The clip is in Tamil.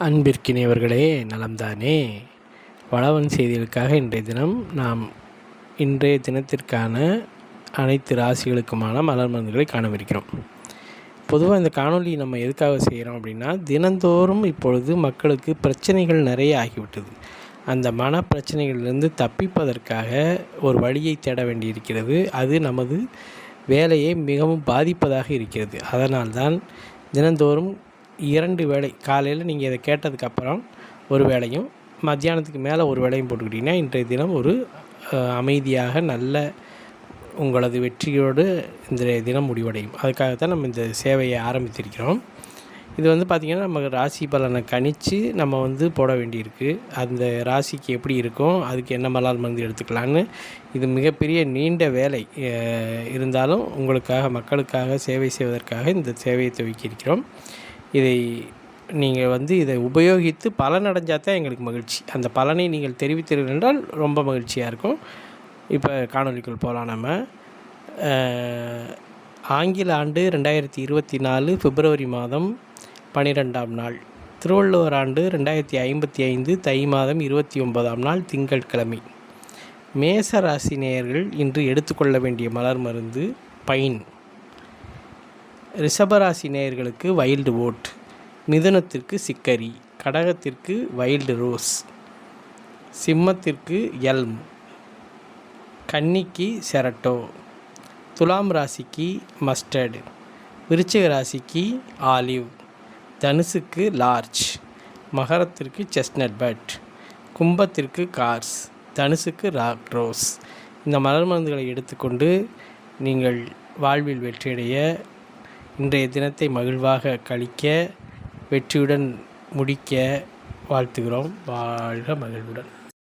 அன்பிற்கினியவர்களே நலம்தானே. வளவன் செய்திகளுக்காக இன்றைய தினம் நாம் இன்றைய தினத்திற்கான அனைத்து ராசிகளுக்குமான மலர் மருந்துகளை காணவிருக்கிறோம். பொதுவாக இந்த காணொலி நம்ம எதுக்காக செய்கிறோம் அப்படின்னா தினந்தோறும் இப்பொழுது மக்களுக்கு பிரச்சனைகள் நிறைய ஆகிவிட்டது. அந்த மன பிரச்சனைகளிலிருந்து தப்பிப்பதற்காக ஒரு வழியை தேட வேண்டியிருக்கிறது. அது நமது வேலையை மிகவும் பாதிப்பதாக இருக்கிறது. அதனால்தான் தினந்தோறும் இரண்டு வேளை காலையில் நீங்கள் இதை கேட்டதுக்கப்புறம் ஒரு வேலையும் மத்தியானத்துக்கு மேலே ஒரு வேலையும் போட்டுக்கிட்டிங்கன்னா இன்றைய தினம் ஒரு அமைதியாக நல்ல உங்களது வெற்றியோடு இந்த தினம் முடிவடையும். அதுக்காகத்தான் நம்ம இந்த சேவையை ஆரம்பித்திருக்கிறோம். இது வந்து பார்த்திங்கன்னா நம்ம ராசி பலனை கணித்து நம்ம வந்து போட வேண்டியிருக்கு. அந்த ராசிக்கு எப்படி இருக்கும் அதுக்கு என்ன மலால் மருந்து எடுத்துக்கலான்னு இது மிகப்பெரிய நீண்ட வேலை. இருந்தாலும் உங்களுக்காக மக்களுக்காக சேவை செய்வதற்காக இந்த சேவையை துவக்கியிருக்கிறோம். இதை நீங்கள் வந்து இதை உபயோகித்து பலன் அடைஞ்சால் தான் எங்களுக்கு மகிழ்ச்சி. அந்த பலனை நீங்கள் தெரிவித்தீர்கள் என்றால் ரொம்ப மகிழ்ச்சியாக இருக்கும். இப்போ காணொளிக்குள் போகலாம் நம்ம. ஆங்கில ஆண்டு ரெண்டாயிரத்தி இருபத்தி நாலு பிப்ரவரி மாதம் பனிரெண்டாம் நாள். திருவள்ளுவர் ஆண்டு ரெண்டாயிரத்தி ஐம்பத்தி ஐந்து தை மாதம் இருபத்தி ஒன்பதாம் நாள் திங்கட்கிழமை. மேச ராசி நேயர்கள் இன்று எடுத்துக்கொள்ள வேண்டிய மலர் மருந்து பைன். ரிஷபராசி நேயர்களுக்கு வைல்டு ஓட் மிதுனத்திற்கு சிக்கரி கடகத்திற்கு வைல்டு ரோஸ் சிம்மத்திற்கு எல்ம் கன்னிக்கு செரட்டோ துலாம் ராசிக்கு மஸ்டர்டு விருச்சிக ராசிக்கு ஆலிவ் தனுசுக்கு லார்ஜ் மகரத்திற்கு செஸ்னட் பட் கும்பத்திற்கு கார்ஸ் தனுசுக்கு ராக் ரோஸ். இந்த மலர் மருந்துகளை எடுத்துக்கொண்டு நீங்கள் வாழ்வில் வெற்றியடைய இன்றைய தினத்தை மகிழ்வாக கழிக்க வெற்றியுடன் முடிக்க வாழ்த்துகிறோம். வாழ்க மகிழ்வுடன்.